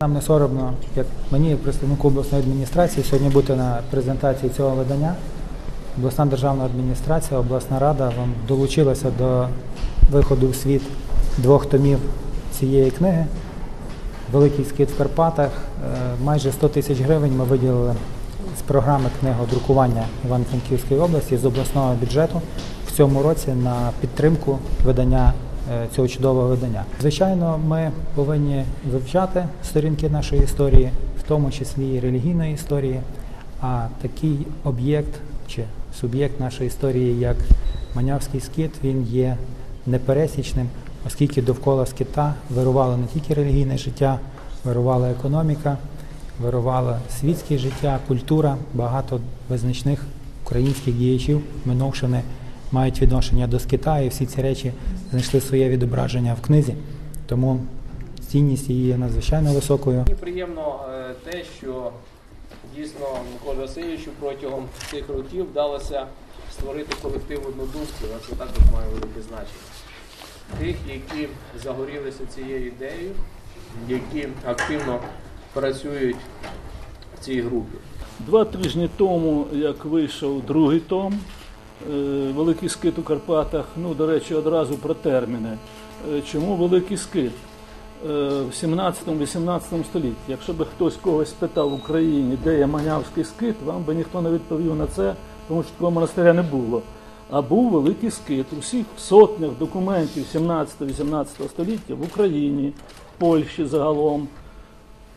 Нам не соромно, як мені, представнику обласної адміністрації, сьогодні бути на презентації цього видання. Обласна державна адміністрація, обласна рада вам долучилася до виходу в світ двох томів цієї книги. Великий скит в Карпатах. Е, Майже 100 тисяч гривень ми виділили з програми книгодрукування Івано-Франківської області з обласного бюджету в цьому році на підтримку видання цього чудового видання. Звичайно, ми повинні вивчати сторінки нашої історії, в тому числі і релігійної історії. А такий об'єкт чи суб'єкт нашої історії, як Манявський скит, він є непересічним, оскільки довкола скита вирувало не тільки релігійне життя, вирувала економіка, вирувало світське життя, культура. Багато визначних українських діячів минувшини мають відношення до скита, і всі ці речі знайшли своє відображення в книзі. Тому цінність її є надзвичайно високою. Мені приємно е, те, що дійсно Миколі Васильовичу протягом цих років вдалося створити колектив однодумців, а це також має велике значення. Тих, які загорілися цією ідеєю, які активно працюють в цій групі. Два тижні тому, як вийшов другий том, Великий скит у Карпатах, ну, до речі, одразу про терміни. Е, Чому великий скит? Е, В 17-18 столітті, якщо би хтось когось спитав в Україні, де є Манявський скит, вам би ніхто не відповів на це, тому що такого монастиря не було. А був великий скит у всіх сотнях документів 17-18 століття в Україні, в Польщі загалом,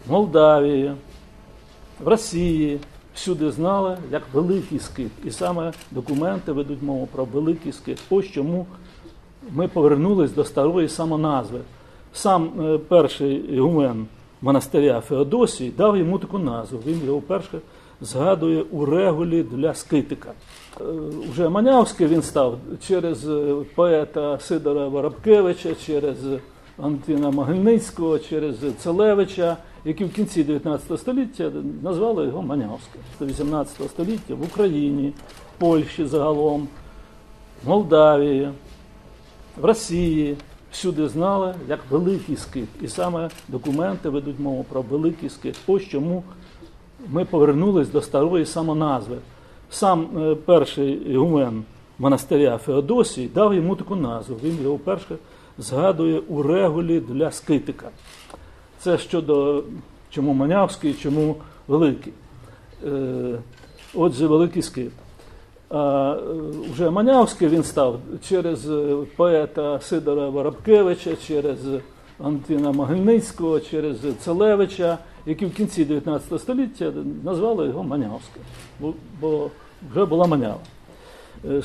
в Молдавії, в Росії всюди знали як великий скит. І саме документи ведуть мову про великий скит. Ось чому ми повернулись до старої самоназви. Сам е, перший ігумен монастиря Феодосій дав йому таку назву. Він його вперше згадує у регулі для скитика. Е, Уже Манявський він став через е, поета Сидора Воробкевича, через Антина Могильницького, через Целевича, які в кінці 19 століття назвали його Манявським. До 18 століття в Україні, Польщі загалом, Молдавії, в Росії всюди знали як великий скит. І саме документи ведуть мову про великий скит. Ось чому ми повернулись до старої самоназви. Сам е, перший ігумен монастиря Феодосій дав йому таку назву. Він його вперше згадує у регулі для скитика. Це щодо чому Манявський, чому великий. Е, Отже, великий скит. А е, вже Манявський він став через е, поета Сидора Воробкевича, через Антина Могильницького, через Целевича, які в кінці 19 століття назвали його Манявським, бо, вже була Манява.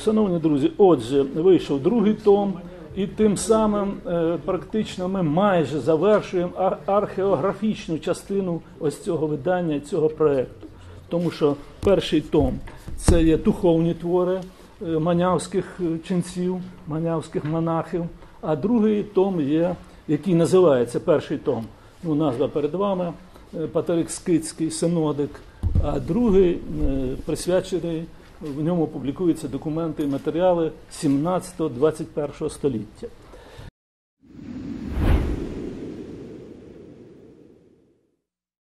Шановні друзі, отже, вийшов другий том, і тим самим е, практично ми майже завершуємо ар- археографічну частину ось цього видання, цього проєкту. Тому що перший том це є духовні твори е, манявських е, ченців, манявських монахів, а другий том є, який називається перший том. Ну, назва перед вами Патерик Скицький синодик, а другий присвячений в ньому публікуються документи і матеріали 17-21 століття.